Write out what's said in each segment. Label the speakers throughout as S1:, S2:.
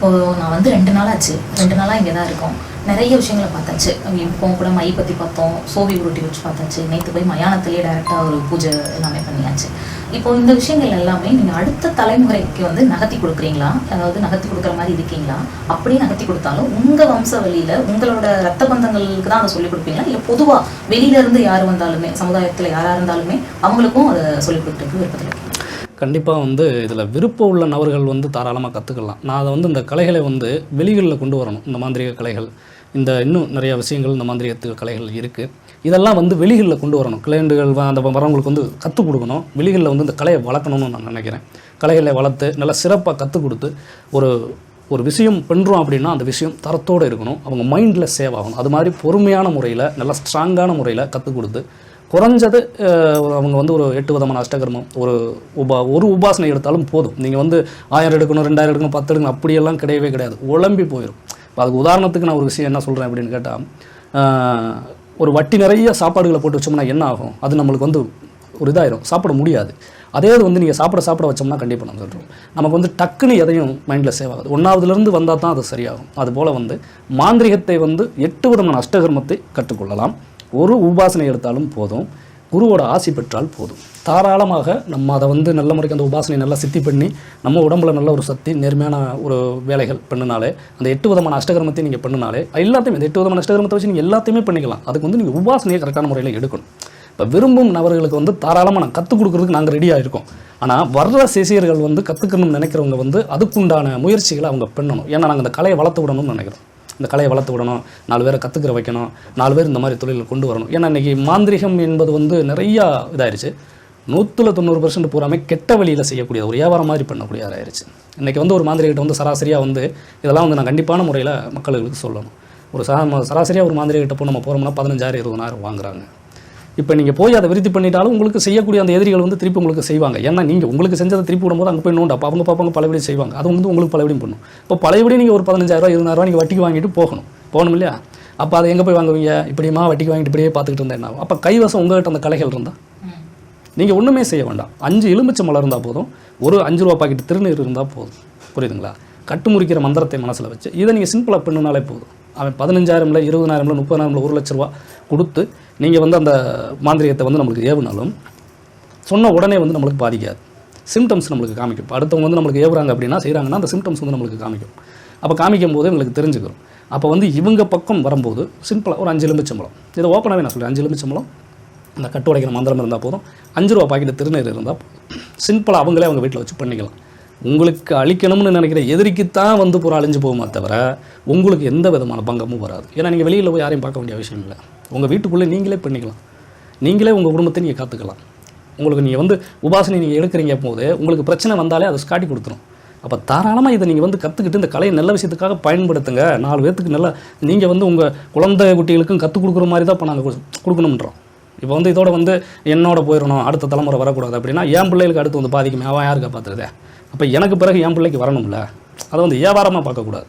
S1: இப்போ நான் வந்து ரெண்டு நாள் ஆச்சு ரெண்டு நாளாக இங்கே தான் இருக்கோம். நிறைய விஷயங்களை பார்த்தாச்சு. இப்போ கூட மை பற்றி பார்த்தோம். சோவி உருட்டி வச்சு பார்த்தாச்சு. நேற்று போய் மயானத்துலேயே டேரெக்டாக ஒரு பூஜை எல்லாமே பண்ணியாச்சு. இப்போ இந்த விஷயங்கள் எல்லாமே நீங்கள் அடுத்த தலைமுறைக்கு வந்து நகர்த்தி கொடுக்குறீங்களா? அதாவது நகர்த்தி கொடுக்குற மாதிரி இருக்கீங்களா? அப்படியே நகர்த்தி கொடுத்தாலும் உங்கள் வம்ச வழியில் உங்களோட ரத்த பந்தங்களுக்கு தான் அதை சொல்லிக் கொடுப்பீங்களா? இல்லை பொதுவாக வெளியிலேருந்து யார் வந்தாலுமே சமுதாயத்தில் யாராக இருந்தாலுமே அவங்களுக்கும் அதை சொல்லிக் கொடுக்குறதுக்கு விருப்பத்தில்
S2: கண்டிப்பாக வந்து இதில் விருப்பம் உள்ள நபர்கள் வந்து தாராளமாக கற்றுக்கலாம் நான் அதை வந்து இந்த கலைகளை வந்து வெளிகளில் கொண்டு வரணும். இந்த மாந்திரிக கலைகள் இந்த இன்னும் நிறைய விஷயங்கள் இந்த மாந்திரிக கலைகள் இருக்குது இதெல்லாம் வந்து வெளிகளில் கொண்டு வரணும். கிளைண்டுகள் அந்த வரவங்களுக்கு வந்து கற்றுக் கொடுக்கணும். வெளிகளில் வந்து இந்த கலையை வளர்க்கணும்னு நான் நினைக்கிறேன். கலைகளை வளர்த்து நல்லா சிறப்பாக கற்றுக் கொடுத்து ஒரு ஒரு விஷயம் பண்ணுறோம் அப்படின்னா அந்த விஷயம் தரத்தோடு இருக்கணும். அவங்க மைண்டில் சேவ் ஆகணும். அது மாதிரி பொறுமையான முறையில் நல்லா ஸ்ட்ராங்கான முறையில் கற்றுக் கொடுத்து குறைஞ்சது அவங்க வந்து ஒரு எட்டு விதமான அஷ்டகர்மம். ஒரு உபா ஒரு உபாசனை எடுத்தாலும் போதும். நீங்கள் வந்து ஆயிரம் எடுக்கணும் ரெண்டாயிரம் எடுக்கணும் பத்து எடுக்கணும் அப்படியெல்லாம் கிடையவே கிடையாது. உழம்பி போயிடும் இப்போ அதுக்கு உதாரணத்துக்கு நான் ஒரு விஷயம் என்ன சொல்கிறேன் அப்படின்னு கேட்டால் ஒரு வட்டி நிறைய சாப்பாடுகளை போட்டு வச்சோம்னா என்ன ஆகும்? அது நம்மளுக்கு வந்து ஒரு இதாயிரும். சாப்பிட முடியாது. அதே இது வந்து நீங்கள் சாப்பிட சாப்பிட வச்சோம்னா கண்டிப்பாக நம்ம சொல்கிறோம் நமக்கு வந்து டக்குன்னு எதையும் மைண்டில் சேவ் ஆகாது. ஒன்றாவதுலேருந்து வந்தால் தான் அது சரியாகும். அதுபோல் வந்து மாந்திரிகத்தை வந்து எட்டு விதமான அஷ்டகர்மத்தை கற்றுக்கொள்ளலாம். ஒரு உபாசனை எடுத்தாலும் போதும். குருவோட ஆசி பெற்றால் போதும். தாராளமாக நம்ம அதை வந்து நல்ல முறைக்கு அந்த உபாசனை நல்லா சித்தி பண்ணி நம்ம உடம்புல நல்ல ஒரு சக்தி நேர்மையான ஒரு வேலைகள் பண்ணினாலே அந்த எட்டு விதமான அஷ்டகர்மத்தை நீங்கள் பண்ணினாலே எல்லாத்தையுமே இந்த எட்டு விதமான அஷ்டகர்மத்தை வச்சு நீங்கள் எல்லாத்தையுமே பண்ணிக்கலாம். அதுக்கு வந்து நீங்கள் உபாசனையை கரெக்டான முறையில் எடுக்கணும். இப்போ விரும்பும் நபர்களுக்கு வந்து தாராளமாக நான் கற்றுக் கொடுக்குறதுக்கு நாங்கள் ரெடியாக இருக்கோம். ஆனால் வர்ற சிசியர்கள் வந்து கற்றுக்கணும்னு நினைக்கிறவங்க வந்து அதுக்குண்டான முயற்சிகளை அவங்க பண்ணணும். ஏன்னா நாங்கள் அந்த கலையை வளர்த்து விடணும்னு நினைக்கிறோம். இந்த கலையை வளர்த்து விடணும் நாலு பேரை கற்றுக்கிற வைக்கணும் நாலு பேர் இந்த மாதிரி தொழிலில் கொண்டு வரணும். ஏன்னா இன்றைக்கி மாந்திரிகம் என்பது வந்து நிறையா இதாயிருச்சு. நூற்றில் தொண்ணூறு பர்சன்ட் பூராமே கெட்ட வழியில் செய்யக்கூடிய ஒரு வியாபாரம் மாதிரி பண்ணக்கூடிய ஆயிருச்சு இன்றைக்கி வந்து ஒரு மாந்திரிகிட்ட வந்து சராசரியாக வந்து இதெல்லாம் வந்து நான் கண்டிப்பான முறையில் மக்களுக்கு சொல்லணும். ஒரு சரா சராசரியாக ஒரு மாந்திரிகிட்ட போய் நம்ம போகிறோம்னா பதினஞ்சாயிரம் இருபதாயிரம் வாங்குறாங்க. இப்போ நீங்கள் போய் அதை விருத்தி பண்ணிட்டாலும் உங்களுக்கு செய்யக்கூடிய அந்த எதிரிகள் வந்து திருப்பி உங்களுக்கு செய்வாங்க. ஏன்னா நீங்கள் உங்களுக்கு செஞ்சதை திருப்பி விடும்போது அங்கே போய் நோண்டா அப்போ அவங்க பார்ப்பாங்க பலபடி செய்வாங்க. அது வந்து உங்களுக்கு பலபடியும் பண்ணும். இப்போ பழையபடி நீங்கள் ஒரு பதினஞ்சாயிரம் இருபதாயிரம் நீங்கள் வட்டிக்கு வாங்கிட்டு போகணும். போகணும் இல்லையா? அப்போ அதை எங்கே போய் வாங்குவீங்க? இப்படியுமா வட்டிக்கு வாங்கிட்டு இப்படியே பார்த்துக்கிட்டு இருந்தேன் என்ன அப்போ கைவசம் உங்கள்கிட்ட அந்த கலைகள் இருந்தால் நீங்கள் ஒன்றுமே செய்ய வேண்டாம். அஞ்சு எலுமிச்சை மலர் இருந்தால் போதும். ஒரு அஞ்சு ரூபா பாக்கெட் திருநீர் இருந்தால் போதும். புரியுதுங்களா? கட்டு முறிக்கிற மந்திரத்தை மனசில் வச்சு இதை நீங்கள் சிம்பிளாக பண்ணுனாலே போதும். அவன் பதினஞ்சாயிரம்ல இருபதாயிரம்ல முப்பதாயிரம்ல ஒரு லட்ச ரூபா கொடுத்து நீங்கள் வந்து அந்த மாந்திரிகத்தை வந்து நம்மளுக்கு ஏவுனாலும் சொன்ன உடனே வந்து நம்மளுக்கு பாதிக்காது. சிம்டம்ஸ் நம்மளுக்கு காமிக்கும். அடுத்தவங்க வந்து நம்மளுக்கு ஏவுறாங்க அப்படின்னா செய்கிறாங்கன்னா அந்த சிம்டம்ஸ் வந்து நம்மளுக்கு காமிக்கும். அப்போ காமிக்கும் போது எங்களுக்கு தெரிஞ்சுக்கிறோம் அப்போ வந்து இவங்க பக்கம் வரும்போது சிம்பிளாக ஒரு அஞ்சு எலுமிச்சம்பளம் இதை ஓப்பனாகவே நான் சொல்கிறேன் அஞ்சு எலுமிச்சம்பளம் அந்த கட்டு உடைக்கிற மந்திரம் இருந்தால் போதும். அஞ்சு ரூபா பாக்கெட் திருநீர் இருந்தால் சிம்பிளாக அவங்களே அவங்க வீட்டில் வச்சு பண்ணிக்கலாம். உங்களுக்கு அழிக்கணும்னு நினைக்கிற எதிரிக்குத்தான் வந்து பூரா அழிஞ்சு போகுமா தவிர உங்களுக்கு எந்த விதமான பங்கமும் வராது. ஏன்னா நீங்கள் வெளியில் போய் யாரையும் பார்க்க வேண்டிய அவசியம் இல்லை. உங்கள் வீட்டுக்குள்ளே நீங்களே பண்ணிக்கலாம். நீங்களே உங்கள் குடும்பத்தை நீங்கள் காத்துக்கலாம். உங்களுக்கு நீங்கள் வந்து உபாசனை நீங்கள் எடுக்கிறீங்க போது உங்களுக்கு பிரச்சனை வந்தாலே அதை காட்டி கொடுத்துரும். அப்போ தாராளமாக இதை நீங்கள் வந்து கற்றுக்கிட்டு இந்த கலையை நல்ல விஷயத்துக்காக பயன்படுத்துங்க. நாலு பேர்த்துக்கு நல்லா நீங்கள் வந்து உங்கள் குழந்தை குட்டிகளுக்கும் கற்றுக் கொடுக்குற மாதிரி தான் இப்போ நாங்கள் கொடுக்கணுன்றோம் இப்போ வந்து இதோட வந்து என்னோட போயிடணும் அடுத்த தலைமுறை வரக்கூடாது அப்படின்னா என் பிள்ளைகளுக்கு அடுத்து வந்து பாதிக்குமே அவன் யாருக்கு காப்பாற்றுறதே அப்போ எனக்கு பிறகு என் பிள்ளைக்கு வரணும்ல? அதை வந்து வியாபாரமாக பார்க்கக்கூடாது.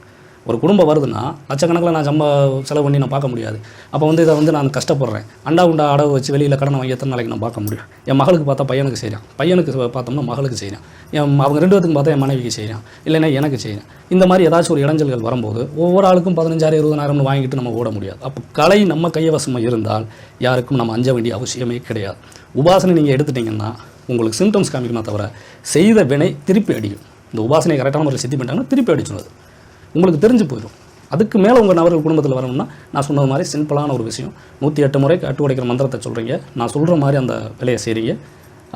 S2: ஒரு குடும்பம் வருதுன்னா லட்சக்கணக்கில் நான் சம்ப செலவு பண்ணி நான் பார்க்க முடியாது. அப்போ வந்து இதை வந்து நான் கஷ்டப்படுறேன். அண்டா உண்டா அடவு வச்சு வெளியில் கடனை வாங்கி எத்தனை நாளைக்கு நான் பார்க்க முடியும்? என் மகளுக்கு பார்த்தா பையனுக்கு செய்கிறான் பையனுக்கு பார்த்தோம்னா மகளுக்கு செய்கிறான் என் அவங்க ரெண்டு பேத்துக்கும் பார்த்தா என் மனைவிக்கு செய்கிறான் இல்லைன்னா எனக்கு செய்கிறேன் இந்த மாதிரி ஏதாச்சும் ஒரு இடைஞ்சல்கள் வரும்போது ஒவ்வொரு ஆளுக்கும் பதினஞ்சாயிரம் இருபதாயிரம்னு வாங்கிட்டு நம்ம ஓட முடியாது. அப்போ கலை நம்ம கைவசமாக இருந்தால் யாருக்கும் நம்ம அஞ்ச வேண்டிய அவசியமே கிடையாது. உபாசனை நீங்கள் எடுத்துட்டிங்கன்னா உங்களுக்கு சிம்டம்ஸ் காமிக்கணும் தவிர செய்த வினை திருப்பி அடிக்கும். இந்த உபாசனை கரெக்டான முறையில் சித்தி பண்ணிட்டாங்கன்னா திருப்பி அடிச்சிடும் அது உங்களுக்கு தெரிஞ்சு போயிடும். அதுக்கு மேலே உங்கள் நபர்கள் குடும்பத்தில் வரணும்னா நான் சொன்னது மாதிரி சிம்பிளான ஒரு விஷயம். நூற்றி எட்டு முறை கட்டு உடைக்கிற மந்திரத்தை சொல்கிறீங்க நான் சொல்கிற மாதிரி அந்த வேலையை செய்கிறீங்க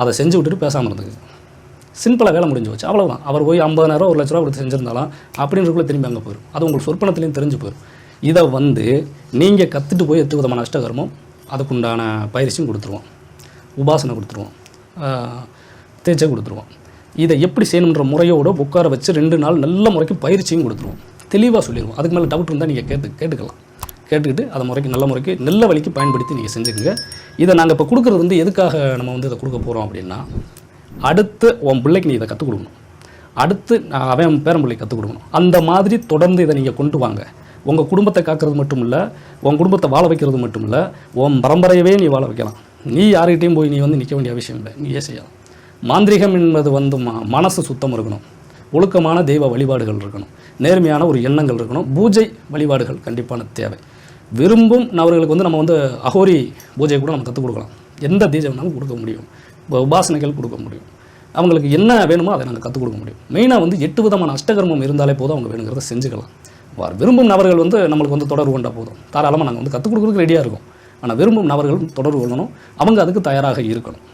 S2: அதை செஞ்சு விட்டுட்டு பேசாமல் இருந்துக்கு சிம்பிளாக வேலை முடிஞ்சு வச்சு அவ்வளோதான் அவர் போய் ஐம்பதாயிரம் ஒரு லட்ச ரூபா கொடுத்து செஞ்சுருந்தாலும் அப்படின்றக்குள்ளே திரும்பி அங்கே போயிடும் அது உங்களுக்கு சொற்பனத்துலேயும் தெரிஞ்சு போயிடும் இதை வந்து நீங்கள் கற்றுட்டு போய் எத்து விதமான அஷ்டகர்மம் அதுக்குண்டான பயிற்சியும் கொடுத்துருவோம். உபாசனை கொடுத்துருவோம். தேச்சை கொடுத்துருவோம். இதை எப்படி செய்யணுன்ற முறையோட உட்கார வச்சு ரெண்டு நாள் நல்ல முறைக்கு பயிற்சியும் கொடுத்துருவோம். தெளிவாக சொல்லிடுவோம் அதுக்கு மேலே டவுட் இருந்தால் நீங்கள் கேட்டு கேட்டுக்கலாம். கேட்டுக்கிட்டு அதை முறைக்கு நல்ல முறைக்கு நல்ல வழிக்கு பயன்படுத்தி நீங்கள் செஞ்சுக்கோங்க. இதை நாங்கள் இப்போ கொடுக்குறது வந்து எதுக்காக நம்ம வந்து இதை கொடுக்க போகிறோம் அப்படின்னா அடுத்து உன் பிள்ளைக்கு நீ இதை கற்றுக் கொடுக்கணும். அடுத்து நான் அவன் பேரம்பிள்ளை கற்றுக் கொடுக்கணும். அந்த மாதிரி தொடர்ந்து இதை நீங்கள் கொண்டு வாங்க. உங்கள் குடும்பத்தை காக்கிறது மட்டும் இல்லை உன் குடும்பத்தை வாழ வைக்கிறது மட்டும் இல்லை உன் பரம்பரையவே நீ வாழ வைக்கலாம். நீ யார்கிட்டையும் போய் நீ வந்து நிற்க வேண்டிய அவசியம் இல்லை. நீயே செய்யலாம் மாந்திரிகம் என்பது வந்து ம மனசு சுத்தம் இருக்கணும். ஒழுக்கமான தெய்வ வழிபாடுகள் இருக்கணும். நேர்மையான ஒரு எண்ணங்கள் இருக்கணும். பூஜை வழிபாடுகள் கண்டிப்பான தேவை. விரும்பும் நபர்களுக்கு வந்து நம்ம வந்து அகோரி பூஜை கூட நம்ம கற்றுக் கொடுக்கலாம். எந்த தீஜை வேணாலும் கொடுக்க முடியும். இப்போ உபாசனைகள் கொடுக்க முடியும். அவங்களுக்கு என்ன வேணுமோ அதை நாங்கள் கற்றுக் கொடுக்க முடியும். மெயினாக வந்து எட்டு விதமான அஷ்டகர்மம் இருந்தாலே போதும் அவங்க வேணுங்கிறத செஞ்சுக்கலாம். வார் விரும்பும் நபர்கள் வந்து நம்மளுக்கு வந்து தொடர்பு கொண்டா போதும். தாராளமாக நாங்கள் வந்து கற்றுக் கொடுக்குறதுக்கு ரெடியாக இருக்கும். ஆனால் விரும்பும் நபர்களும் தொடர்பு கொள்ளணும். அவங்க அதுக்கு தயாராக இருக்கணும்.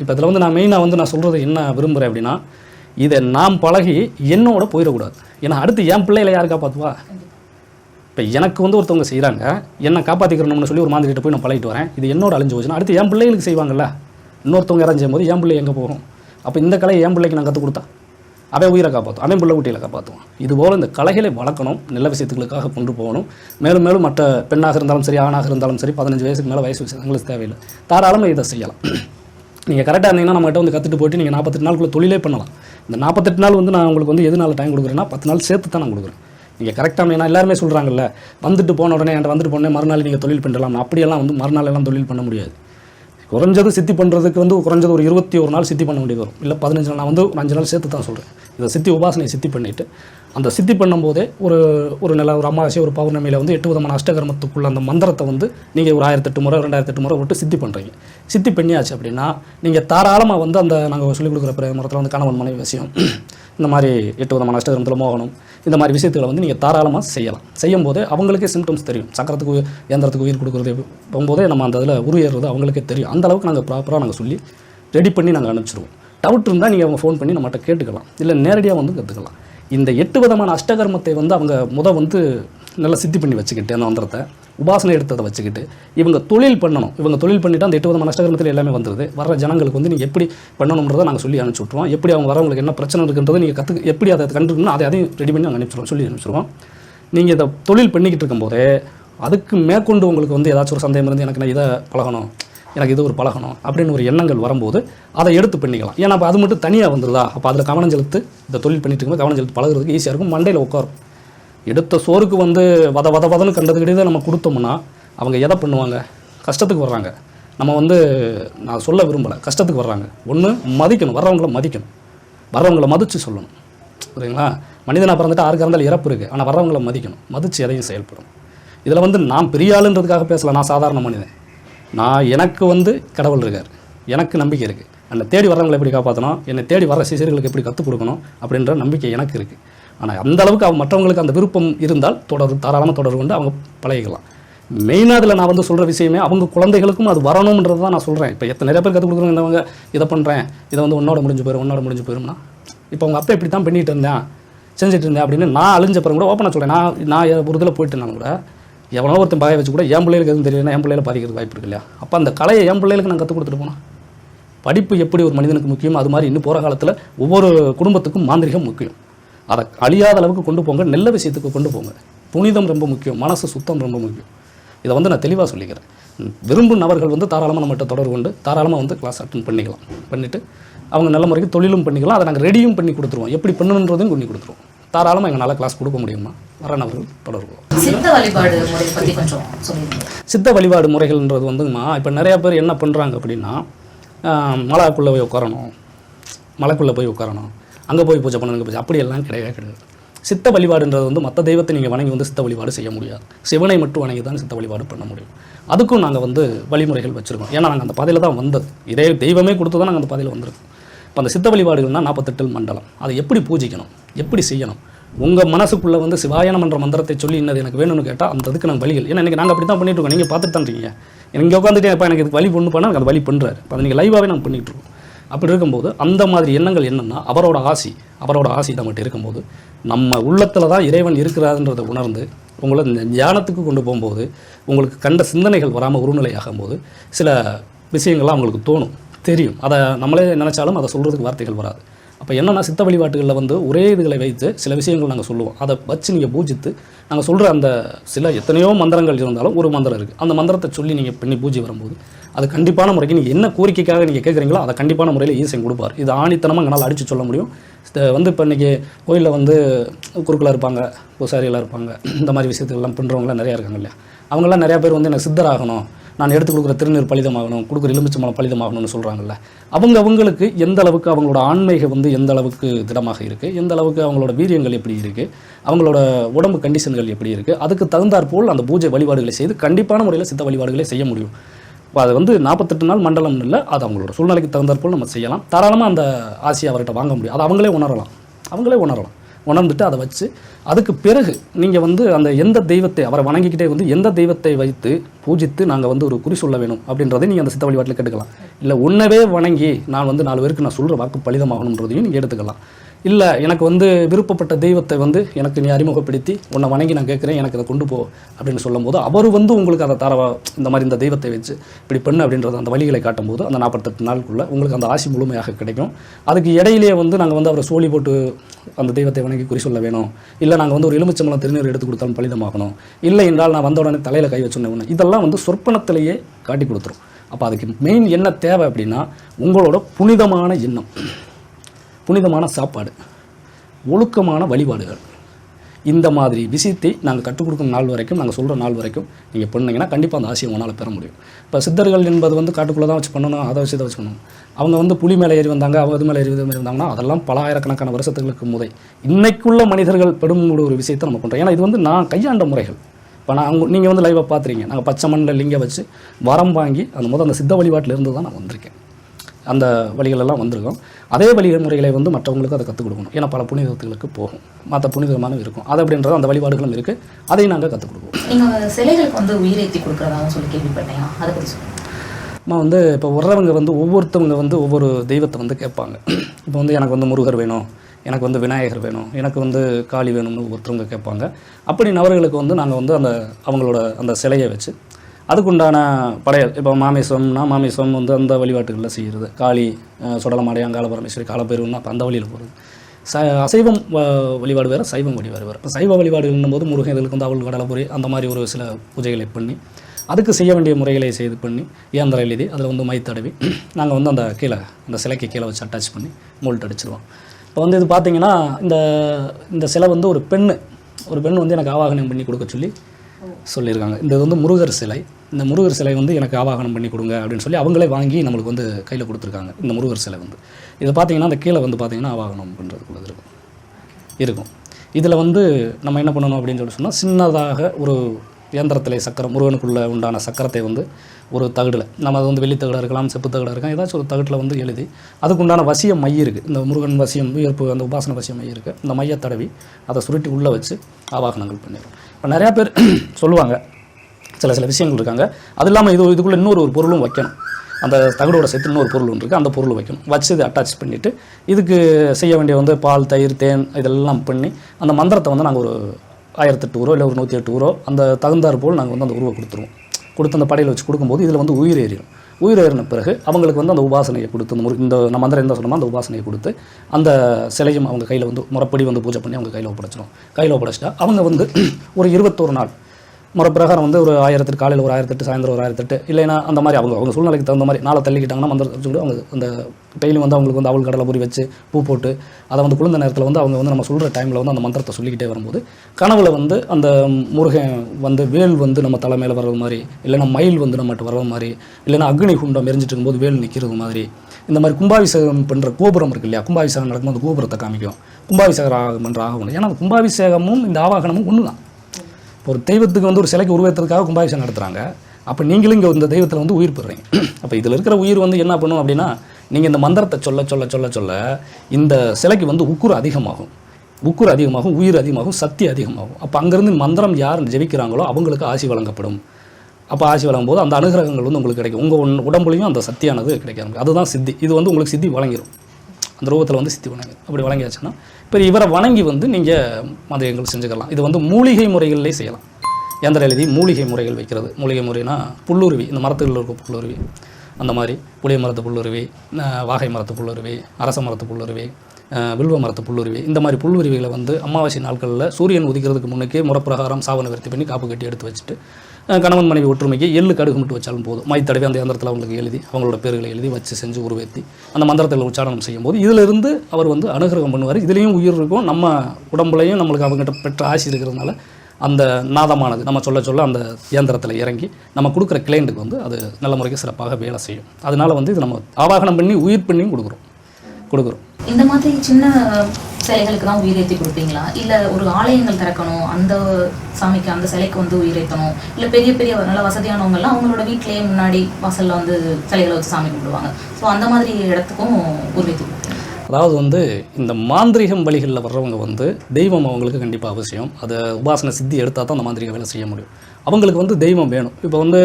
S2: இப்போ இதில் வந்து நான் மெயினாக வந்து நான் சொல்கிறது என்ன விரும்புகிறேன் அப்படின்னா இதை நாம் பழகி என்னோட போயிடக்கூடாது. ஏன்னா அடுத்து என் பிள்ளைகளை யார் காப்பாற்றுவா இப்போ எனக்கு வந்து ஒருத்தவங்க செய்கிறாங்க என்னை காப்பாற்றிக்கிறணும்னு சொல்லி ஒரு மாந்திரிட்ட போய் நான் பழகிட்டு வரேன். இது என்னோட அழிஞ்சு போச்சுன்னா அடுத்து என் பிள்ளைகளுக்கு செய்வாங்கல்ல? இன்னொருத்தவங்க யாரும் செய்யும்போது என் பிள்ளை எங்கே போகும்? அப்போ இந்த கலையை என் பிள்ளைக்கு நான் கற்றுக் கொடுத்தா? அவன் உயிரை காப்பாற்றும் அவன் பிள்ளை குட்டியில் காப்பாற்றுவான் இதுபோல் இந்த கலைகளை வளர்க்கணும் நல்ல விஷயத்துகளுக்காக கொண்டு போகணும். மேலும் மேலும் மற்ற பெண்ணாக இருந்தாலும் சரி ஆணாக இருந்தாலும் சரி பதினஞ்சு வயசுக்கு மேலே வயசு விஷயங்களுக்கு தேவையில்லை. தாராளமாக இதை செய்யலாம். நீங்கள் கரெக்டாக இருந்தீங்கன்னா நம்மகிட்ட வந்து கற்றுட்டு போயிட்டு நீங்கள் நாற்பத்தெட்டு நாளுக்குள்ள தொழிலே பண்ணலாம். இந்த நாற்பத்தெட்டு நாள் வந்து நான் உங்களுக்கு வந்து எது நாள் டைம் கொடுக்குறேன்னா பத்து நாள் சேர்த்து தான் நான் கொடுக்குறேன். நீங்கள் கரெக்டாக ஏன்னா எல்லாருமே சொல்கிறாங்கல்ல வந்துட்டு போன உடனே என்கிட்ட வந்துட்டு போனே மறுநாள் நீங்கள் தொழில் பண்ணலாம். அப்படியெல்லாம் வந்து மறுநாள் எல்லாம் தொழில் பண்ண முடியாது. குறைஞ்சது சித்தி பண்ணுறதுக்கு வந்து குறைஞ்சது ஒரு இருபத்தி ஒரு நாள் சித்தி பண்ண வேண்டியது வரும். இல்லை பதினஞ்சு நாள் நான் வந்து ஒரு அஞ்சு நாள் சேர்த்து தான் சொல்கிறேன் இதை சித்தி உபாசனையை சித்தி பண்ணிவிட்டு அந்த சித்தி பண்ணும்போதே ஒரு ஒரு நில ஒரு அமாவாசை ஒரு பௌர்ணமியில் வந்து எட்டு விதமான அஷ்டகர்மத்துக்குள்ள அந்த மந்திரத்தை வந்து நீங்கள் ஒரு ஆயிரத்தெட்டு முறை ரெண்டாயிரத்தெட்டு முறை விட்டு சித்தி பண்ணுறீங்க சித்தி பண்ணியாச்சு அப்படின்னா நீங்கள் தாராளமாக வந்து அந்த நாங்கள் சொல்லிக் கொடுக்குற பிரேமரத்தில் வந்து கணவன் மனைவி விஷயம் இந்த மாதிரி எட்டு விதமான அஷ்டகர்மத்தில் மோகனம் இந்த மாதிரி விஷயத்துகளை வந்து நீங்கள் தாராளமாக செய்யலாம். செய்யும் போதே அவங்களுக்கே சிம்டம்ஸ் தெரியும். சக்கரத்துக்கு இயந்திரத்துக்கு உயிர் கொடுக்குறது போகும்போதே நம்ம அந்த இதில் உருவேறது அவங்களுக்கே தெரியும். அந்த அளவுக்கு நாங்கள் ப்ராப்பராக நாங்கள் சொல்லி ரெடி பண்ணி நாங்கள் அனுப்பிச்சிடுவோம் டவுட் இருந்தால் நீங்கள் அவங்க ஃபோன் பண்ணி நம்மகிட்ட கேட்டுக்கலாம். இல்லை நேரடியாக வந்து கற்றுக்கலாம் இந்த எட்டு விதமான அஷ்டகர்மத்தை வந்து அவங்க முத வந்து நல்லா சித்தி பண்ணி வச்சுக்கிட்டு அந்த மந்திரத்தை உபாசனை எடுத்ததை வச்சுக்கிட்டு இவங்க தொழில் பண்ணணும். இவங்க தொழில் பண்ணிவிட்டு அந்த எட்டு விதமான அஷ்டகர்மத்தில் எல்லாமே வந்துடுது வர ஜனங்களுக்கு வந்து நீங்கள் எப்படி பண்ணணுன்றதை நாங்கள் சொல்லி அனுப்பிச்சி விட்ருவோம் எப்படி அவங்க வரவங்களுக்கு என்ன பிரச்சனை இருக்குன்றதை நீங்கள் கற்று எப்படி அதை கண்டுக்கணும் அதை அதையும் ரெடி பண்ணி நாங்கள் அனுப்பிச்சிடுவோம் சொல்லி அனுப்பிச்சிடுவோம் நீங்கள் இதை தொழில் பண்ணிக்கிட்டு இருக்கும்போதே அதுக்கு மேற்கொண்டு உங்களுக்கு வந்து ஏதாச்சும் ஒரு சந்தேகம் இருந்து எனக்கு நான் இதை பழகணும் எனக்கு இது ஒரு பழகணும் அப்படின்னு ஒரு எண்ணங்கள் வரும்போது அதை எடுத்து பண்ணிக்கலாம். ஏன்னா அப்போ அது மட்டும் தனியாக வந்துருதா? அப்போ அதில் கவனம் செலுத்து இந்த தொழில் பண்ணிட்டு இருக்கும்போது கவனம் செலுத்து பழகுறதுக்கு ஈஸியாக இருக்கும். மண்டையில் உட்காரும். எடுத்த சோறுக்கு வந்து வத வத வதன்னு கண்டதுக்கிட்டே நம்ம கொடுத்தோம்னா அவங்க எதை பண்ணுவாங்க? கஷ்டத்துக்கு வர்றாங்க. நம்ம வந்து நான் சொல்ல விரும்பலை. கஷ்டத்துக்கு வர்றாங்க. ஒன்று மதிக்கணும். வர்றவங்கள மதிக்கணும். வர்றவங்கள மதித்து சொல்லணும். புரியுங்களா மனிதனாக பிறந்துட்டு ஆருக்கு இருந்தாலும் இறப்பு இருக்குது ஆனால் வர்றவங்கள மதிக்கணும். மதித்து எதையும் செயல்படும். இதில் வந்து நான் பெரிய ஆளுன்றதுக்காக பேசல. நான் சாதாரண மனிதன். நான் எனக்கு வந்து கடவுள் இருக்கார். எனக்கு நம்பிக்கை இருக்குது என்னை தேடி வர்றவங்களை எப்படி காப்பாற்றணும் என்னை தேடி வர சிசியர்களுக்கு எப்படி கற்றுக் கொடுக்கணும்? அப்படின்ற நம்பிக்கை எனக்கு இருக்குது ஆனால் அந்த அளவுக்கு அவங்க மற்றவங்களுக்கு அந்த விருப்பம் இருந்தால் தொடர் தாராளமாக தொடர்பு கொண்டு அவங்க பழகிக்கலாம். மெயினாக அதில் நான் வந்து சொல்கிற விஷயமே அவங்க குழந்தைகளுக்கும் அது வரணுன்றது தான் நான் சொல்கிறேன் இப்போ எத்தனை நிறைய பேர் கற்றுக் கொடுக்குறவங்க இதை பண்ணுறேன் இதை வந்து உன்னோட முடிஞ்சு போயிடும் உன்னோட முடிஞ்சு போயிரும்னா இப்போ அவங்க அப்பா இப்படி தான் பண்ணிட்டு இருந்தேன் செஞ்சுட்டு இருந்தேன் அப்படின்னு நான் அழிஞ்ச பிறகு கூட ஓப்பனாக சொல்கிறேன் நான் நான் ஒரு இதில் போயிட்டு இருந்தாலும் கூட. எவ்வளோ ஒருத்தன் பாய வச்சு கூட என் பிள்ளைகளுக்கு எதுவும் தெரியலன்னா என் பிள்ளைகளை பாதிக்கிறது வாய்ப்பு இருக்கு இல்லையா? அப்போ அந்த கலையை என் பிள்ளைகளுக்கு நான் கற்றுக் கொடுத்துட்டு போனேன் படிப்பு எப்படி ஒரு மனிதனுக்கு முக்கியம்? அது மாதிரி இன்னும் போகிற காலத்தில் ஒவ்வொரு குடும்பத்துக்கும் மாந்திரிகம் முக்கியம். அதை அழியாத அளவுக்கு கொண்டு போங்க நல்ல விஷயத்துக்கு கொண்டு போங்க. புனிதம் ரொம்ப முக்கியம் மனசு சுத்தம் ரொம்ப முக்கியம். இதை வந்து நான் தெளிவாக சொல்லிக்கிறேன். விரும்பும் நபர்கள் வந்து தாராளமாக நம்மகிட்ட தொடர்பு கொண்டு தாராளமாக வந்து கிளாஸ் அட்டன் பண்ணிக்கலாம். பண்ணிவிட்டு அவங்க நல்ல முறைக்கு தொழிலும் பண்ணிக்கலாம். அதை நாங்கள் ரெடியும் பண்ணி கொடுத்துருவோம். எப்படி பண்ணணுன்றதையும் பண்ணி கொடுத்துருவோம். தாராளமாக எங்களால் கிளாஸ் கொடுக்க முடியுமா? வர நபர்கள் தொடர்பு.
S1: சித்த வழிபாடு முறை பத்தி கொஞ்சம் சொல்லிடுங்க
S2: சித்த வழிபாடு முறைகள்ன்றது வந்துங்கம்மா இப்போ நிறையா பேர் என்ன பண்ணுறாங்க அப்படின்னா மலைக்குள்ளே போய் உட்காரணும் மலைக்குள்ளே போய் உட்காரணும் அங்கே போய் பூஜை பண்ணணுங்க பூஜை. அப்படியெல்லாம் கிடையவே கிடையாது. சித்த வழிபாடுன்றது வந்து மற்ற தெய்வத்தை நீங்கள் வணங்கி வந்து சித்த வழிபாடு செய்ய முடியாது. சிவனை மட்டும் வணங்கி தான் சித்த வழிபாடு பண்ண முடியும். அதுக்கும் நாங்கள் வந்து வழிமுறைகள் வச்சுருக்கோம். ஏன்னா நாங்கள் அந்த பாதையில் தான் வந்தது. இதே தெய்வமே கொடுத்து தான் நாங்கள் அந்த பாதையில் வந்திருக்கோம். இப்போ அந்த சித்த வழிபாடுகள்னால் நாற்பத்தெட்டு மண்டலம். அதை எப்படி பூஜிக்கணும்? எப்படி செய்யணும்? உங்கள் மனசுக்குள்ளே வந்து சிவாயனம் மன்ற மந்திரத்தை சொல்லி இன்னது எனக்கு வேணும்னு கேட்டால் அந்த இதுக்கு நாங்கள் வழிகள். ஏன்னா இன்றைக்கி நாங்கள் அப்படி தான் பண்ணிட்டு இருக்கோம். நீங்கள் பார்த்துட்டு தான் இருக்கீங்க. இங்கே உட்காந்துட்டு இப்போ எனக்கு இது வழி பொண்ணு பண்ணால் எனக்கு அது வழி பண்ணுறாரு அதை நீங்கள் லைவாகவே நாங்கள் பண்ணிகிட்டு இருக்கோம். அப்படி இருக்கும்போது அந்த மாதிரி எண்ணங்கள் என்னென்னா அவரோட ஆசி அவரோட ஆசி நம்மகிட்ட இருக்கும்போது நம்ம உள்ளத்தில் தான் இறைவன் இருக்கிறாருன்றதை உணர்ந்து உங்களை இந்த ஞானத்துக்கு கொண்டு போகும்போது உங்களுக்கு கண்ட சிந்தனைகள் வராமல் உருநிலையாகும் போது சில விஷயங்கள்லாம் அவங்களுக்கு தோணும். தெரியும். அதை நம்மளே நினச்சாலும் அதை சொல்கிறதுக்கு வார்த்தைகள் வராது. அப்போ என்னென்னா சித்த வழிபாட்டுகளில் வந்து ஒரே இதுகளை வைத்து சில விஷயங்கள் நாங்கள் சொல்லுவோம். அதை வச்சு நீங்கள் பூஜித்து நாங்கள் சொல்கிற அந்த சில எத்தனையோ மந்திரங்கள் இருந்தாலும் ஒரு மந்திரம் இருக்குது அந்த மந்திரத்தை சொல்லி நீங்கள் பண்ணி பூஜை வரும்போது அது கண்டிப்பான முறைக்கு நீங்கள் என்ன கோரிக்கைக்காக நீங்கள் கேட்குறீங்களோ அதை கண்டிப்பான முறையில் ஈசன் கொடுப்பார். இது ஆணித்தனமாக எங்களால் அடித்து சொல்ல முடியும். வந்து இப்போ இன்றைக்கி கோயிலில் வந்து குருக்களாக இருப்பாங்க பூசாரிகளாக இருப்பாங்க. இந்த மாதிரி விஷயத்துக்கெல்லாம் பண்ணுறவங்களாம் நிறையா இருக்காங்க இல்லையா? அவங்களாம் நிறையா பேர் வந்து எனக்கு சித்தராகணும். நான் எடுத்து கொடுக்குற திருநீர் பலிதமாகணும் கொடுக்குற எலுமிச்சம்பழம் பலிதமாகணும்னு சொல்கிறாங்கல்ல அவங்க அவங்களுக்கு எந்த அளவுக்கு அவங்களோட ஆண்மைக வந்து எந்த அளவுக்கு திடமாக இருக்குது எந்த அளவுக்கு அவங்களோட வீரியங்கள் எப்படி இருக்குது அவங்களோட உடம்பு கண்டிஷன்கள் எப்படி இருக்குது அதுக்கு தகுந்தாற்போல் அந்த பூஜை வழிபாடுகளை செய்து கண்டிப்பான முறையில் சித்த வழிபாடுகளை செய்ய முடியும். இப்போ அது வந்து நாற்பத்தெட்டு நாள் மண்டலம் இல்லை அது அவங்களோட சூழ்நிலைக்கு தகுந்தாற்போல் நம்ம செய்யலாம். தாராளமாக அந்த ஆசையை அவர்கிட்ட வாங்க முடியும். அது அவங்களே உணரலாம். அவங்களே உணரலாம். உணர்ந்துட்டு அதை வச்சு அதுக்கு பிறகு நீங்கள் வந்து அந்த எந்த தெய்வத்தை அவரை வணங்கிக்கிட்டே வந்து எந்த தெய்வத்தை வைத்து பூஜித்து நாங்கள் வந்து ஒரு குறி சொல்ல வேணும் அப்படின்றதை நீங்கள் அந்த சித்த வழிபாட்டில் கேட்டுக்கலாம். இல்லை உன்னவே வணங்கி நான் வந்து நாலு பேருக்கு நான் சொல்கிற வாக்கு பலிதமாகணுன்றதையும் நீங்கள் எடுத்துக்கலாம். இல்லை எனக்கு வந்து விருப்பப்பட்ட தெய்வத்தை வந்து எனக்கு நீ அறிமுகப்படுத்தி உன்னை வணங்கி நான் கேட்குறேன் எனக்கு அதை கொண்டு போ அப்படின்னு சொல்லும்போது அவர் வந்து உங்களுக்கு அதை தரவா இந்த மாதிரி இந்த தெய்வத்தை வச்சு இப்படி பண்ணு அப்படின்றத அந்த வழிகளை காட்டும்போது அந்த நாற்பத்தெட்டு நாளுக்குள்ளே உங்களுக்கு அந்த ஆசி முழுமையாக கிடைக்கும். அதுக்கு இடையிலேயே வந்து நாங்கள் வந்து அவரை சோழி போட்டு அந்த தெய்வத்தை வணங்கி குறி சொல்ல வேணும். இல்லை நாங்கள் வந்து ஒரு எலுமிச்சம்பளம் திருநீர் எடுத்து கொடுத்தாலும் பலிதமாகணும். இல்லை என்றால் நான் வந்த உடனே தலையில் கை வச்சுன்னு ஒன்று இதெல்லாம் வந்து சொற்பனத்திலேயே காட்டி கொடுத்துரும். அப்போ அதுக்கு மெயின் என்ன தேவை அப்படின்னா உங்களோட புனிதமான எண்ணம். புனிதமான சாப்பாடு. ஒழுக்கமான வழிபாடுகள். இந்த மாதிரி விஷயத்தை நாங்கள் கற்றுக் கொடுக்கும் நாள் வரைக்கும் நாங்கள் சொல்கிற நாள் வரைக்கும் நீங்கள் பண்ணிங்கன்னா கண்டிப்பாக அந்த ஆசையை உங்களால் பெற முடியும். இப்போ சித்தர்கள் என்பது வந்து காட்டுக்குள்ளே தான் வச்சு பண்ணணும் அதை வச்சு இதை வச்சு பண்ணணும். அவங்க வந்து புலி மேலே ஏறி வந்தாங்க அவங்க இது மேலே ஏறி இது இருந்தாங்கன்னா அதெல்லாம் பல ஆயிரக்கணக்கான வருஷத்துகளுக்கு முதை. இன்னைக்குள்ள மனிதர்கள் பெடும் ஒரு விஷயத்தை நம்ம பண்ணுறோம் ஏன்னா இது வந்து நான் கையாண்ட முறைகள். இப்போ நான் அவங்க நீங்கள் வந்து லைவாக பார்த்துறீங்க நாங்கள் பச்சை மண்ணில் லிங்க வச்சு வரம் வாங்கி அந்த முதல் அந்த சித்த வழிபாட்டில் இருந்து தான் நான் வந்திருக்கேன். அந்த வழிகளெல்லாம் வந்திருக்கோம். அதே வழி முறைகளை வந்து மற்றவங்களுக்கு அதை கற்றுக் கொடுக்கணும். ஏன்னா பல புனிதத்துகளுக்கு போகும். மற்ற புனிதமான இருக்கும். அது அப்படின்றது அந்த வழிபாடுகளும் இருக்குது அதையும் நாங்கள் கற்றுக் கொடுக்குவோம்
S1: நீங்க சிலைகளுக்கு வந்து உயிரேத்தி கொடுக்கறதாவும் சொல்லி கேள்விப்பட்டேன். அதை
S2: வந்து இப்போ வர்றவங்க வந்து ஒவ்வொருத்தவங்க வந்து ஒவ்வொரு தெய்வத்தை வந்து கேட்பாங்க. இப்போ வந்து எனக்கு வந்து முருகர் வேணும். எனக்கு வந்து விநாயகர் வேணும். எனக்கு வந்து காளி வேணும்னு ஒவ்வொருத்தவங்க கேட்பாங்க. அப்படி நபர்களுக்கு வந்து நாங்கள் வந்து அந்த அவங்களோட அந்த சிலையை வச்சு அதுக்குண்டான படையல் இப்போ மாமேஸ்வரம்னா மாமேஸ்வரம் வந்து அந்த வழிபாட்டுகளில் செய்கிறது காளி சுடலமாடை அங்காள பரமேஸ்வரி காலப்பேருன்னா அப்போ அந்த வழியில் போகிறது ச அசைவம் வ- வழிபாடு வேறு சைவம் வழிபாடு வேறு. இப்போ சைவ வழிபாடுன்னும் போது முருகன் இதுக்கு வந்து அவள் கடலைப்புரி அந்த மாதிரி ஒரு சில பூஜைகளை பண்ணி அதுக்கு செய்ய வேண்டிய முறைகளை செய்து பண்ணி இயந்திரம் எழுதி அதில் வந்து மை தடவி நாங்கள் வந்து அந்த கீழே அந்த சிலைக்கு கீழே வச்சு அட்டாச் பண்ணி மோல்ட் அடிச்சிருவோம். இப்போ வந்து இது பார்த்தீங்கன்னா இந்த இந்த சிலை வந்து ஒரு பெண்ணு ஒரு பெண் வந்து எனக்கு ஆவாகனம் பண்ணி கொடுக்க சொல்லி சொல்லியிருக்காங்க. இந்த இது வந்து முருகர் சிலை. இந்த முருகர் சிலை வந்து எனக்கு ஆவாகனம் பண்ணி கொடுங்க அப்படின்னு சொல்லி அவங்களே வாங்கி நம்மளுக்கு வந்து கையில் கொடுத்துருக்காங்க. இந்த முருகர் சிலை வந்து. இதை பார்த்தீங்கன்னா அந்த கீழே வந்து பார்த்தீங்கன்னா ஆவாகனம் பண்ணுறதுக்குள்ளது இருக்கும். இருக்கும். இதில் வந்து நம்ம என்ன பண்ணணும் அப்படின்னு சொல்லி சொன்னால் சின்னதாக ஒரு இயந்திரத்திலே சக்கரம் முருகனுக்குள்ள உண்டான சக்கரத்தை வந்து ஒரு தகடில். நம்ம அது வந்து வெள்ளி தகடாக இருக்கலாம் செப்பு தகடாக இருக்கலாம் ஏதாச்சும் ஒரு தகட்டில் வந்து எழுதி அதுக்குண்டான வசிய மை இருக்குது இந்த முருகன் வசியம் உயர்ப்பு அந்த உபாசன வசிய மை இருக்குது இந்த மைய தடவி அதை சுருட்டி உள்ளே வச்சு ஆவாகனங்கள் பண்ணிடுவோம் இப்போ நிறையா பேர் சொல்லுவாங்க சில சில விஷயங்கள் இருக்காங்க. அது இல்லாமல் இது இதுக்குள்ளே இன்னொரு ஒரு பொருளும் வைக்கணும். அந்த தகடோட சேர்த்து இன்னொரு பொருள் ஒன்று இருக்குது அந்த பொருள் வைக்கணும். வச்சு இதை அட்டாச் பண்ணிவிட்டு இதுக்கு செய்ய வேண்டிய வந்து பால் தயிர் தேன் இதெல்லாம் பண்ணி அந்த மந்திரத்தை வந்து நாங்கள் ஒரு ஆயிரத்தெட்டு ஊரோ இல்லை ஒரு நூற்றி எட்டு ஊரோ அந்த தகுந்தார் போல் நாங்கள் வந்து அந்த உருவை கொடுத்துருவோம். கொடுத்து அந்த படையில் வச்சு கொடுக்கும்போது இதில் வந்து உயிர் ஏறிடும் உயிர் ஏறின பிறகு அவங்களுக்கு வந்து அந்த உபாசனையை கொடுத்து அந்த முரு இந்த நம்ம மந்திரம் என்ன சொன்னோமோ அந்த உபாசனையை கொடுத்து அந்த சிலையும் அவங்க கையில் வந்து முறைப்படி வந்து பூஜை பண்ணி அவங்க கையில் ஒப்படைச்சிடும் கையில் ஒப்படைச்சிட்டா அவங்க வந்து ஒரு இருபத்தோரு நாள் முறப்பிரகாரம் வந்து ஒரு ஆயிரத்தெட்டு காலையில் ஒரு ஆயிரத்தெட்டு சாயந்தரம் ஒரு ஆயிரத்தெட்டு இல்லைன்னா அந்த மாதிரி அவங்க அவங்க சூழ்நிலைக்கு தகுந்த மாதிரி நாளை தள்ளிக்கிட்டாங்கன்னா மந்திரத்தை வச்சு அவங்க அந்த டெய்லி வந்து அவங்களுக்கு வந்து அவள் கடலை பொறி வச்சு பூ போட்டு அதை வந்து குளிர்ந்த நேரத்தில் வந்து அவங்க வந்து நம்ம சொல்கிற டைமில் வந்து அந்த மந்திரத்தை சொல்லிக்கிட்டே வரும்போது கனவுல வந்து அந்த முருகன் வந்து வேல் வந்து நம்ம தலை மேலே வர்றது மாதிரி இல்லைன்னா மயில் வந்து நம்மகிட்ட வர்றது மாதிரி இல்லைன்னா அக்னி குண்டம் எரிஞ்சிட்டு இருக்கும்போது வேல் நிற்கிறது மாதிரி இந்த மாதிரி கும்பாபிஷேகம் பண்ணுற கோபுரம் இருக்கு இல்லையா? கும்பாபிஷேகம் நடக்கும்போது கோபுரத்தை காமிக்கும். கும்பாபிஷேகம் ஆகும் பண்ணுற ஆகும் ஏன்னா கும்பாபிஷேகமும் இந்த ஆவாகனமும் ஒன்று தான் ஒரு தெய்வத்துக்கு வந்து ஒரு சிலைக்கு உருவேற்றதுக்காக கும்பாபிஷேகம் நடத்துகிறாங்க அப்போ நீங்களும் இங்கே இந்த தெய்வத்தில் வந்து உயிர் பெறுறீங்க. அப்போ இதில் இருக்கிற உயிர் வந்து என்ன பண்ணும் அப்படின்னா நீங்கள் இந்த மந்திரத்தை சொல்ல சொல்ல சொல்ல சொல்ல இந்த சிலைக்கு வந்து உக்குறு அதிகமாகும். உக்குறு அதிகமாகும் உயிர் அதிகமாகும் சக்தி அதிகமாகும். அப்போ அங்கேருந்து மந்திரம் யார் ஜெபிக்கிறாங்களோ அவங்களுக்கு ஆசி வழங்கப்படும். அப்போ ஆசி வழங்கும் போது அந்த அனுகிரகங்கள் வந்து உங்களுக்கு கிடைக்கும். உங்கள் உடம்புலையும் அந்த சக்தியானது கிடைக்க அதுதான் சித்தி. இது வந்து உங்களுக்கு சித்தி வழங்கிடும் அந்த ரூபத்தில் வந்து சித்தி வணங்கு. அப்படி வழங்கியாச்சுன்னா இப்போ இவரை வணங்கி வந்து நீங்கள் மதியங்கள் செஞ்சுக்கலாம். இது வந்து மூலிகை முறைகளிலே செய்யலாம். எந்திர எழுதி மூலிகை முறைகள் வைக்கிறது. மூலிகை முறைனா புல்லுருவி இந்த மரத்துகளில் இருக்க புல்லுருவி அந்த மாதிரி புளிய மரத்து புல்லுருவி வாகை மரத்து புல்லுருவி அரச மரத்து புல்லுருவி வில்வ மரத்து புல்லுருவி இந்த மாதிரி புல்லுருவிகளை வந்து அமாவாசை நாட்களில் சூரியன் உதிக்கிறதுக்கு முன்னுக்கே முறப்பிரகாரம் சாவன விருத்தி பண்ணி காப்பு கட்டி எடுத்து வச்சுட்டு கணவன் மனைவி ஒற்றுமைக்கு எள்ளு கடுகு மட்டும் வச்சாலும் போதும். மை தடவி அந்த யந்திரத்தில் அவங்களுக்கு எழுதி அவங்களோட பேர்களை எழுதி வச்சு செஞ்சு உருவேற்றி அந்த மந்திரத்தில் உச்சாரணம் செய்யும்போது இதிலிருந்து அவர் வந்து அனுகிரகம் பண்ணுவார். இதுலேயும் உயிர் இருக்கும். நம்ம உடம்புலையும் நம்மளுக்கு அவங்ககிட்ட பெற்ற ஆசி இருக்கிறதுனால அந்த நாதமானது நம்ம சொல்ல சொல்ல அந்த இயந்திரத்தில் இறங்கி நம்ம கொடுக்குற கிளைண்ட்டுக்கு வந்து அது நல்ல முறைக்கு சிறப்பாக வேலை செய்யும். அதனால் வந்து இது நம்ம ஆவாகனம் பண்ணி உயிர் பண்ணியும் கொடுக்குறோம். கொடுக்குறோம்.
S1: இந்த மாதிரி சின்ன சிலைகளுக்கு தான் உயிரேற்றி கொடுப்பீங்களா? இல்லை ஒரு ஆலயங்கள் திறக்கணும் அந்த சாமிக்கு அந்த சிலைக்கு வந்து உயிரேற்றணும் இல்லை பெரிய பெரிய நல்ல வசதியானவங்கெல்லாம் அவங்களோட வீட்லேயே முன்னாடி வாசலில் வந்து சிலைகளை வச்சு சாமி கும்பிடுவாங்க. ஸோ அந்த மாதிரி இடத்துக்கும் உருவேத்தி கொடுப்பீங்க
S2: அதாவது வந்து இந்த மாந்திரீகம் வழிகளில் வர்றவங்க வந்து தெய்வம் அவங்களுக்கு கண்டிப்பாக அவசியம். அதை உபாசனை சித்தி எடுத்தால் தான் அந்த மாந்திரிக வேலை செய்ய முடியும். அவங்களுக்கு வந்து தெய்வம் வேணும். இப்போ வந்து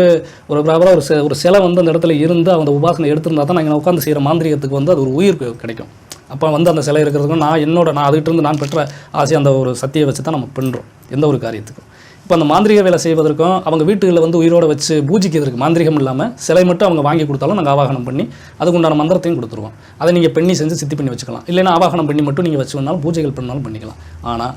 S2: ஒரு ப்ராப்பராக ஒரு ஒரு சிலை வந்து அந்த இடத்துல இருந்து அந்த உபாசனை எடுத்திருந்தா தான் நாங்கள் உட்காந்து செய்கிற மாந்திரிகத்துக்கு வந்து அது ஒரு உயிர் கிடைக்கும். அப்போ வந்து அந்த சிலை இருக்கிறதுக்கும் நான் என்னோட நான் அதுகிட்ட இருந்து நான் பெற்ற ஆசை அந்த ஒரு சத்தியை வச்சு தான் நம்ம பண்ணுறோம் எந்த ஒரு காரியத்துக்கும். இப்போ அந்த மாந்திரிக வேலை செய்வதற்கும் அவங்க வீட்டுகளில் வந்து உயிரோட வச்சு பூஜிக்கிறதுக்கு மாந்திரிகம் இல்லாமல் சிலை மட்டும் அவங்க வாங்கி கொடுத்தாலும் நாங்கள் ஆவாகனம் பண்ணி அதுக்கு உண்டான மந்திரத்தையும் கொடுத்துருவோம். அதை நீங்கள் பெண்ணி செஞ்சு சித்தி பண்ணி வச்சுக்கலாம். இல்லைன்னா ஆவாகனம் பண்ணி மட்டும் நீங்கள் வச்சு வேணாலும் பூஜைகள் பண்ணாலும் பண்ணிக்கலாம். ஆனால்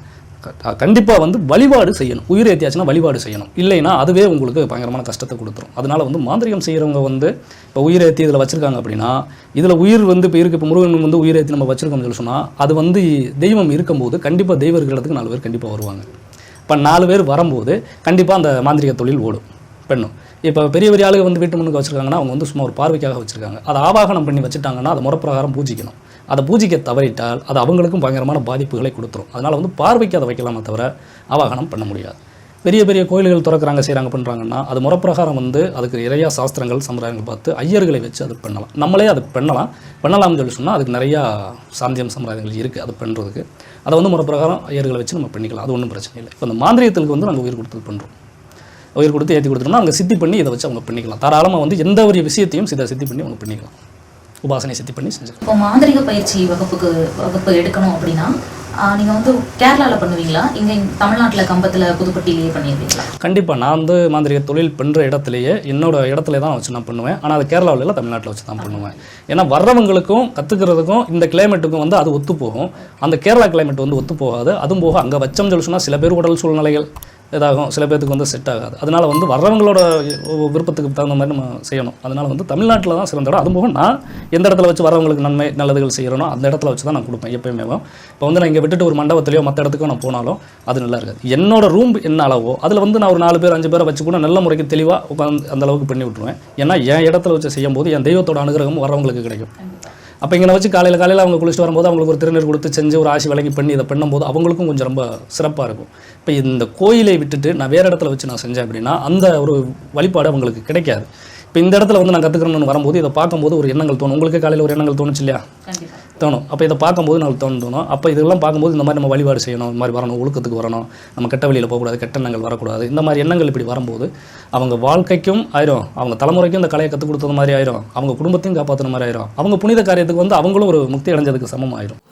S2: கண்டிப்பாக வந்து வழிபாடு செய்யணும். உயிர் ஏற்றியாச்சுன்னா வழிபாடு செய்யணும். இல்லைன்னா அதுவே உங்களுக்கு பயங்கரமான கஷ்டத்தை கொடுத்துரும். அதனால் வந்து மாந்திரிகம் செய்கிறவங்க வந்து இப்போ உயிர் ஏற்றி இதில் வச்சுருக்காங்க அப்படின்னா இதில் உயிர் வந்து இப்போ இருக்குது இப்போ முருகன் வந்து உயிர் ஏற்றி நம்ம வச்சுருக்கோம்னு சொல்லி சொன்னால் அது வந்து தெய்வம் இருக்கும்போது கண்டிப்பாக தெய்வம் இருக்கிற இடத்துக்கு நாலு பேர் கண்டிப்பாக வருவாங்க. இப்போ நாலு பேர் வரும்போது கண்டிப்பாக அந்த மாந்திரிக தொழில் ஓடும். பெண்ணும். இப்போ பெரிய பெரிய ஆளுங்க வந்து வீட்டு முன்னுக்கு வச்சுருக்காங்கன்னா அவங்க வந்து சும்மா ஒரு பார்வைக்காக வச்சுருக்காங்க. அதை ஆவாகனம் பண்ணி வச்சுட்டாங்கன்னா அதை முறப்பிரகாரம் பூஜிக்கணும். அதை பூஜிக்க தவறிட்டால் அது அவங்களுக்கும் பயங்கரமான பாதிப்புகளை கொடுத்துரும். அதனால் வந்து பார்வைக்கு அதை வைக்கலாமே தவிர ஆவாகனம் பண்ண முடியாது. பெரிய பெரிய கோயில்கள் திறக்கிறாங்க செய்கிறாங்க பண்ணுறாங்கன்னா அது முறப்பிரகாரம் வந்து அதுக்கு நிறையா சாஸ்திரங்கள் சம்பிரதாயங்கள் பார்த்து ஐயர்களை வச்சு அது பண்ணலாம். நம்மளே அது பண்ணலாம். பண்ணலாம்னு சொல்லி சொன்னால் அதுக்கு நிறையா சாந்தியம் சம்பிரதாயங்கள் இருக்குது அது பண்ணுறதுக்கு அதை வந்து முறப்பிரகாரம் ஐயர்களை வச்சு நம்ம பண்ணிக்கலாம். அது ஒன்றும் பிரச்சனை இல்லை. இப்போ இந்த மாந்திரியத்துக்கு வந்து நாங்கள் உயிர் கொடுத்து பண்ணுறோம் உயிர் கொடுத்து ஏற்றி கொடுத்துட்டோம்னா அவங்க சித்தி பண்ணி இதை வச்சு அவங்க பண்ணிக்கலாம். தாராளமாக வந்து எந்த ஒரு விஷயத்தையும் இதை சித்தி பண்ணி அவங்க பண்ணிக்கலாம். உபாசனை சித்தி பண்ணி செஞ்சுக்கலாம்
S1: இப்போ மாந்திரிக பயிற்சி வகுப்புக்கு வகுப்பு எடுக்கணும் அப்படின்னா ஆஹ் நீங்க வந்து கேரளால பண்ணுவீங்களா? இங்க தமிழ்நாட்டுல கம்பத்துல புதுப்பட்டியிலேயே பண்ணிடுவீங்களா?
S2: கண்டிப்பாக நான் வந்து மாந்திரிக தொழில் பண்ணுற இடத்துலையே என்னோட இடத்துல தான் வச்சு நான் பண்ணுவேன். ஆனால் அது கேரளாவில் இல்லை தமிழ்நாட்டில் வச்சு தான் பண்ணுவேன். ஏன்னா வர்றவங்களுக்கும் கற்றுக்கிறதுக்கும் இந்த கிளைமேட்டுக்கும் வந்து அது ஒத்து போகும் அந்த கேரளா கிளைமேட் வந்து ஒத்து போகாது அதுவும் போக அங்கே வச்சோம்னு சொல்லி சொன்னால் சில பேர் உடல் சூழ்நிலைகள் இதாகும். சில பேர்த்துக்கு வந்து செட் ஆகாது. அதனால வந்து வர்றவங்களோட விருப்பத்துக்கு தகுந்த மாதிரி நம்ம செய்யணும். அதனால் வந்து தமிழ்நாட்டில் தான் சிறந்த இடம். அதுபோக நான் எந்த இடத்துல வச்சு வரவங்களுக்கு நன்மை நல்லதுகள் செய்கிறனோ அந்த இடத்துல வச்சு தான் நான் கொடுப்பேன் எப்பயுமே. இப்போ வந்து நான் இங்கே விட்டுட்டு ஒரு மண்டபத்திலையோ மற்ற இடத்துக்கோ நான் போனாலும் அது நல்லா இருக்காது. என்னோட ரூம் என்ன அளவோ அதில் வந்து நான் ஒரு நாலு பேர் அஞ்சு பேரை வச்சு கூட நல்ல முறைக்கு தெளிவாக உட்காந்து அந்த அளவுக்கு பண்ணி விட்ருவேன் ஏன்னா என் இடத்துல வச்சு செய்யும்போது என் தெய்வத்தோட அனுகிரகம் வரவங்களுக்கு கிடைக்கும். அப்போ இங்கே வச்சு காலையில் காலையில் அவங்க குளிச்சுட்டு வரும்போது அவங்களுக்கு ஒரு திருநீர் கொடுத்து செஞ்சு ஒரு ஆசி வழங்கி பண்ணி இதை பண்ணும்போது அவங்களுக்கும் கொஞ்சம் ரொம்ப சிறப்பாக இருக்கும். இப்போ இந்த கோயிலை விட்டுட்டு நான் வேறு இடத்துல வச்சு நான் செஞ்சேன் அப்படின்னா அந்த ஒரு வழிபாடு அவங்களுக்கு கிடைக்காது. இப்போ இந்த இடத்துல வந்து நான் கற்றுக்கணும்னு வரும்போது இதை பார்க்கும்போது ஒரு எண்ணங்கள் தோணும். உங்களுக்கு காலையில் ஒரு எண்ணங்கள் தோணுச்சு இல்லையா? தோணும். அப்போ இதை பார்க்கும்போது நமக்கு தோணும் தோணும். அப்போ இதெல்லாம் பார்க்கும்போது இந்த மாதிரி நம்ம வழிபாடு செய்யணும் இந்த மாதிரி வரணும் ஒழுக்கத்துக்கு வரணும். நம்ம கெட்ட வழியில் போகக்கூடாது கெட்ட எண்ணங்கள் வரக்கூடாது. இந்த மாதிரி எண்ணங்கள் இப்படி வரும்போது அவங்க வாழ்க்கைக்கும் ஆயிரும். அவங்க தலைமுறைக்கும் இந்த கலையை கற்றுக் கொடுத்தது மாதிரி ஆயிரும். அவங்க குடும்பத்தையும் காப்பாற்றுன மாதிரி ஆயிரும். அவங்க புனித காரியத்துக்கு வந்து அவங்களும் ஒரு முக்தி அடைஞ்சதுக்கு சமம் ஆயிரும்